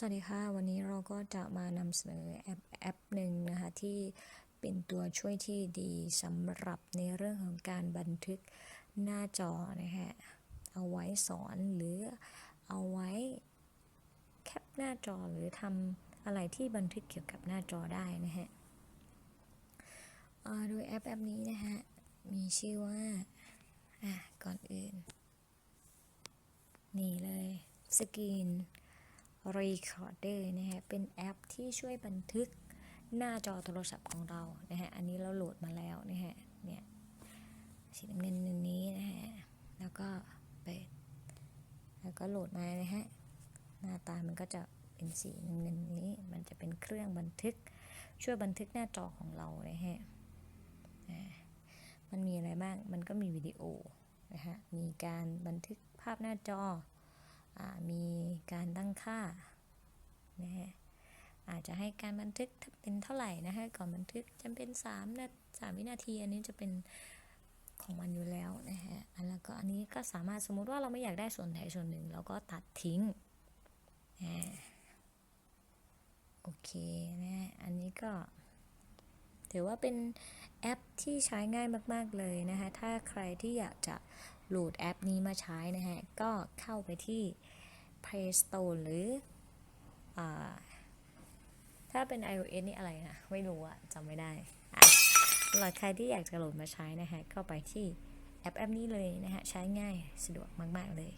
สวัสดีค่ะ วันนี้เราก็จะมานำเสนอแอปแอปหนึ่งนะคะที่เป็นตัวช่วยที่ดีสำหรับในเรื่องของการบันทึกหน้าจอนะคะ เอาไว้สอนหรือเอาไว้แคปหน้าจอหรือทำอะไรที่บันทึกเกี่ยวกับหน้าจอได้นะฮะโดยแอปแอปนี้นะฮะมีชื่อว่าอะก่อนอื่น นี่เลยสกรีน Recorder นะฮะ เป็นแอปที่ช่วยบันทึกหน้าจอโทรศัพท์ของเรา นะฮะ อันนี้เราโหลดมาแล้วนะฮะ เนี่ย สีน้ำเงินนี้นะฮะ แล้วก็เปิด แล้วก็โหลดมานะฮะ หน้าตามันก็จะเป็นสีน้ำเงินนี้ มันจะเป็นเครื่องบันทึก ช่วยบันทึกหน้าจอของเรานะฮะอ่ามันมีอะไรบ้าง มันก็มีวิดีโอนะฮะ มีการบันทึกภาพหน้าจอ มีการตั้งค่านะฮะอาจจะให้การบันทึกเป็นเท่าไหร่นะฮะก่อนบันทึกจำเป็น3นาสามวินาที อันนี้จะเป็นของมันอยู่แล้วนะฮะอันแล้วก็อันนี้ก็สามารถสมมุติว่าเราไม่อยากได้ส่วนไหนส่วนหนึ่ง เราก็ตัดทิ้งอ่าโอเคนะฮะอันนี้ก็ ถือว่าเป็นแอปที่ใช้ง่ายมาก ๆเลยนะคะถ้าใครที่อยากจะ โหลดแอปนี้มาใช้นะฮะ ก็เข้าไปที่ Play Store หรืออถ้าเป็น iOS นี่อะไรนะ ไม่รู้อะจำไม่ได้สำหรับใครที่อยากจะโหลดมาใช้นะฮะ ก็ไปที่แอปแอปนี้เลยนะฮะ ใช้ง่ายสะดวกมาก ๆ เลย